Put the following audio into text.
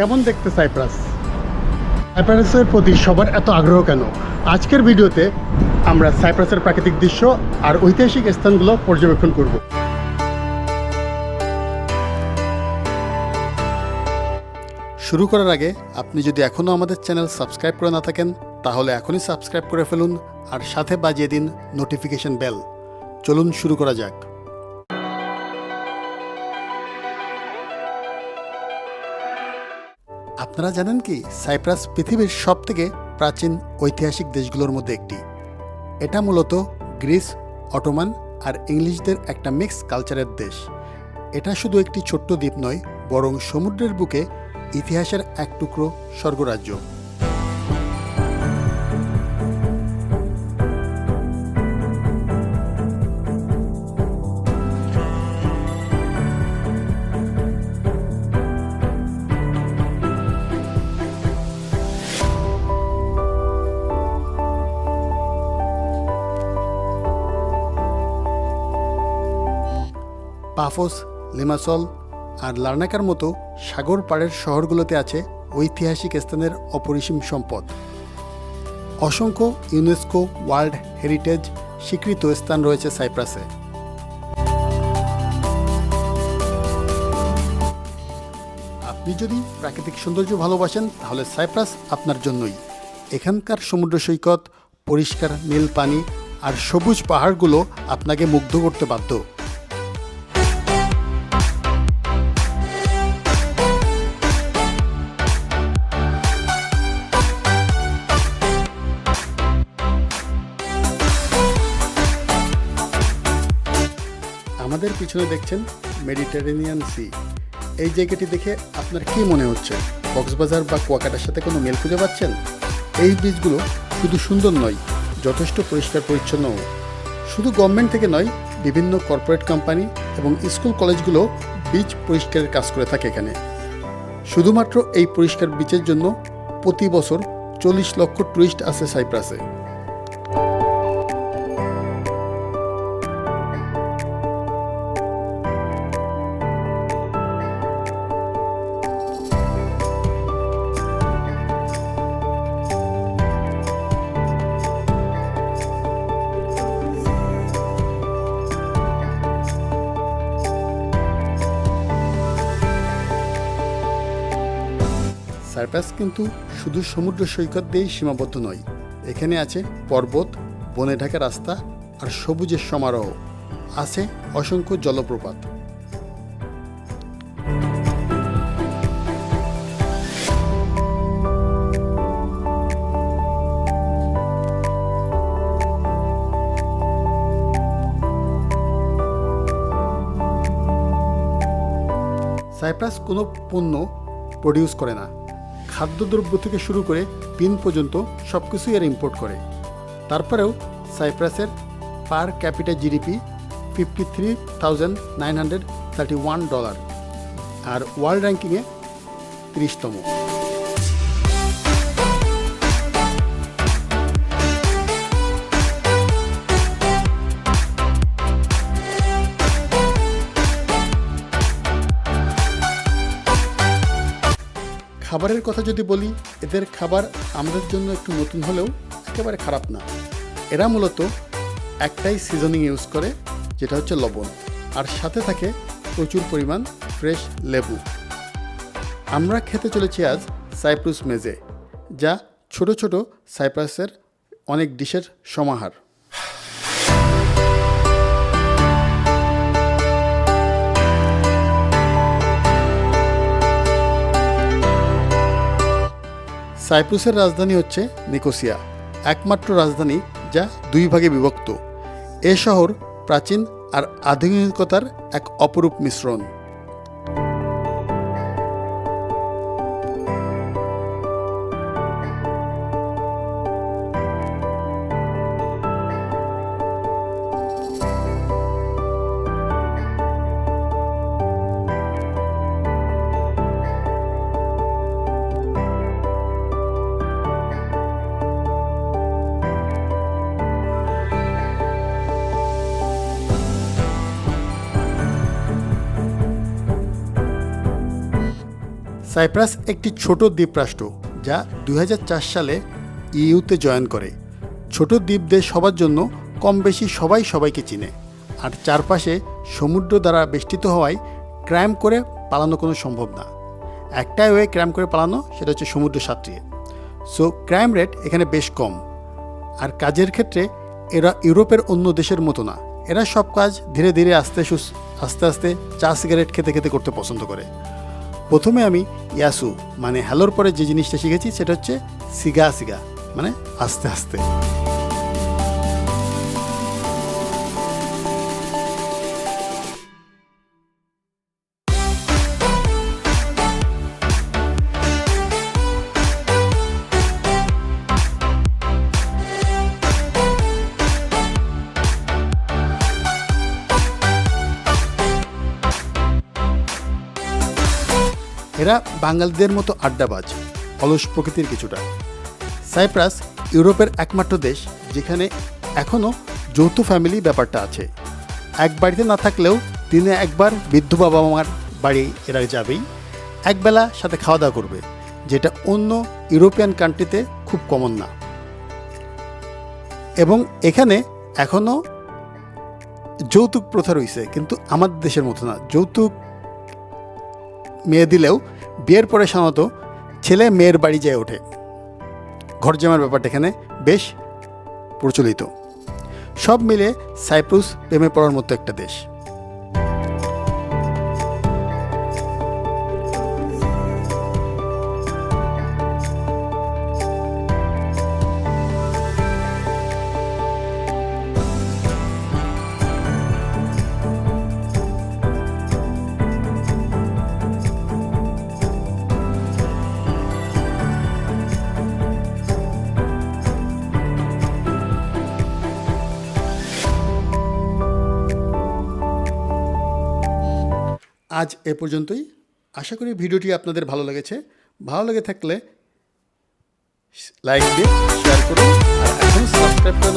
কেমন দেখতে সাইপ্রাস? সাইপ্রাসের প্রতি সবার এত আগ্রহ কেন? আজকের ভিডিওতে আমরা সাইপ্রাসের প্রাকৃতিক দৃশ্য আর ঐতিহাসিক স্থানগুলো পর্যবেক্ষণ করব। শুরু করার আগে আপনি যদি এখনও আমাদের চ্যানেল সাবস্ক্রাইব করে না থাকেন, তাহলে এখনই সাবস্ক্রাইব করে ফেলুন আর সাথে বাজিয়ে দিন নোটিফিকেশন বেল। চলুন শুরু করা যাক। আপনারা জানেন কি, সাইপ্রাস পৃথিবীর সবথেকে প্রাচীন ঐতিহাসিক দেশগুলোর মধ্যে একটি। এটা মূলত গ্রিস, অটোমান আর ইংলিশদের একটা মিক্স কালচারের দেশ। এটা শুধু একটি ছোট্ট দ্বীপ নয়, বরং সমুদ্রের বুকে ইতিহাসের এক টুকরো স্বর্গরাজ্য। পাফোস, লিমাসল আর লার্নাকার মতো সাগর পাড়ের শহরগুলোতে আছে ঐতিহাসিক স্থানের অপরিসীম সম্পদ। অসংখ্য ইউনেস্কো ওয়ার্ল্ড হেরিটেজ স্বীকৃত স্থান রয়েছে সাইপ্রাসে। আপনি যদি প্রাকৃতিক সৌন্দর্য ভালোবাসেন, তাহলে সাইপ্রাস আপনার জন্যই। এখানকার সমুদ্র সৈকত, পরিষ্কার নীল পানি আর সবুজ পাহাড়গুলো আপনাকে মুগ্ধ করতে বাধ্য। আমাদের পিছনে দেখছেন মেডিটেরেনিয়ান সি। এই জায়গাটি দেখে আপনার কি মনে হচ্ছে? কক্সবাজার বা কুয়াকাটার সাথে কোনো মেল খুঁজে পাচ্ছেন? এই বীজগুলো শুধু সুন্দর নয়, যথেষ্ট পরিষ্কার পরিচ্ছন্নও শুধু গভর্নমেন্ট থেকে নয়, বিভিন্ন কর্পোরেট কোম্পানি এবং স্কুল কলেজগুলো বীজ পরিষ্কারের কাজ করে থাকে এখানে। শুধুমাত্র এই পরিষ্কার বীজের জন্য প্রতি বছর চল্লিশ লক্ষ টুরিস্ট আসে সাইপ্রাসে সাইপ্রাস কিন্তু শুধু সমুদ্র সৈকত দিয়েই সীমাবদ্ধ নয়। এখানে আছে পর্বত, বনে ঢাকা রাস্তা আর সবুজের সমারোহ। আছে অসংখ্য জলপ্রপাত। সাইপ্রাস কোনো পণ্য প্রডিউস করে না। খাদ্যদ্রব্য থেকে শুরু করে পিন পর্যন্ত সব কিছুই এরা ইম্পোর্ট করে। তারপরেও সাইপ্রাসের per capital GDP fifty three thousand nine hundred thirty one dollar আর ওয়ার্ল্ড র্যাঙ্কিংয়ে তিরিশতম। খাবারের কথা যদি বলি, এদের খাবার আমাদের জন্য একটু নতুন হলেও একেবারে খারাপ না। এরা মূলত একটাই সিজনিং ইউজ করে, যেটা হচ্ছে লবণ। আর সাথে থাকে প্রচুর পরিমাণ ফ্রেশ লেবু। আমরা খেতে চলেছি আজ সাইপ্রুস মেজে যা ছোট ছোট সাইপ্রাসের অনেক ডিশের সমাহার। সাইপ্রাসের রাজধানী হচ্ছে নিকোসিয়া, একমাত্র রাজধানী যা দুই ভাগে বিভক্ত। এ শহর প্রাচীন আর আধুনিকতার এক অপরূপ মিশ্রণ। সাইপ্রাস একটি ছোট দ্বীপরাষ্ট্র যা দু হাজার চার সালে ইইউতে জয়েন করে। ছোট দ্বীপ দেশ সবার জন্য কম বেশি সবাই সবাইকে চিনে। আর চারপাশে সমুদ্র দ্বারা বেষ্টিত হওয়ায় ক্রাইম করে পালানো কোনো সম্ভব না। একটাই ওয়ে ক্রাইম করে পালানো, সেটা হচ্ছে সমুদ্র সাঁতরিয়ে। সো ক্রাইম রেট এখানে বেশ কম। আর কাজের ক্ষেত্রে এরা ইউরোপের অন্য দেশের মতো না। এরা সব কাজ ধীরে ধীরে আস্তে আস্তে আস্তে চা সিগারেট খেতে খেতে করতে পছন্দ করে। প্রথমে আমি ইয়াসু মানে হ্যালোর পরে যে জিনিসটা শিখেছি, সেটা হচ্ছে সিগা সিগা মানে আস্তে আস্তে। এরা বাঙালিদের মতো আড্ডাবাজ, অলস প্রকৃতির কিছুটা। সাইপ্রাস ইউরোপের একমাত্র দেশ, যেখানে এখনও যৌথ ফ্যামিলি ব্যাপারটা আছে। এক বাড়িতে না থাকলেও দিনে একবার বৃদ্ধ বাবা মার বাড়ি এরা যাবেই। একবেলা সাথে খাওয়া দাওয়া করবে, যেটা অন্য ইউরোপিয়ান কান্ট্রিতে খুব কমন না। এবং এখানে এখনও যৌতুক প্রথা রয়েছে, কিন্তু আমাদের দেশের মতো না। যৌতুক মেয়ে দিলেও বিয়ের পরে সাধারণত ছেলে মেয়ের বাড়ি যায় ওঠে। ঘর জামার ব্যাপারটা এখানে বেশ প্রচলিত। সব মিলে সাইপ্রুস প্রেমে পড়ার মতো একটা দেশ। আজ এ পর্যন্তই। আশা করি ভিডিওটি আপনাদের ভালো লেগেছে। ভালো লেগে থাকলে লাইক দিয়ে শেয়ার করুন আর এখন সাবস্ক্রাইব করে